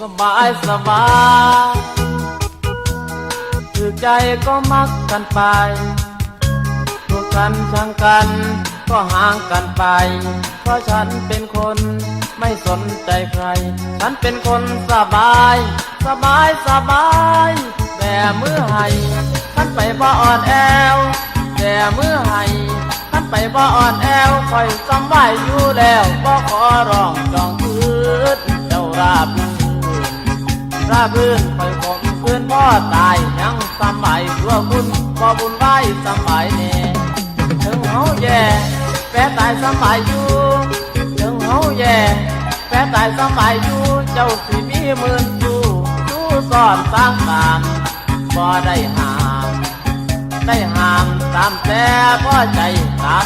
สบายสบายถือใจก็มักกันไปถูกกันชังกัน ก็ห่างกันไป เพราะฉันเป็นคนไม่สนใจใคร ฉันเป็นคนสบาย สบายสบาย แต่เมื่อให้ฉันไปบ่อ่อนแอว แต่เมื่อให้ฉันไปบ่อ่อนแอวคอยจำไว้อยู่แล้วก็ขอร้องจองคืนเจ้าราบ รื่นราบรื่นคอยผมคืนพ่อตายยังสมัยตัวคุณบ่บุญไหวสมัยนี้ถึงเฮาแย่แปรตายสมัยอยู่ถึงเฮาแย่แปรตายสมัยอยู่เจ้าสิมีหมื่นอยู่สู้สอนสร้างตามบ่ได้หามได้หามตามแต่พ่อใจตาม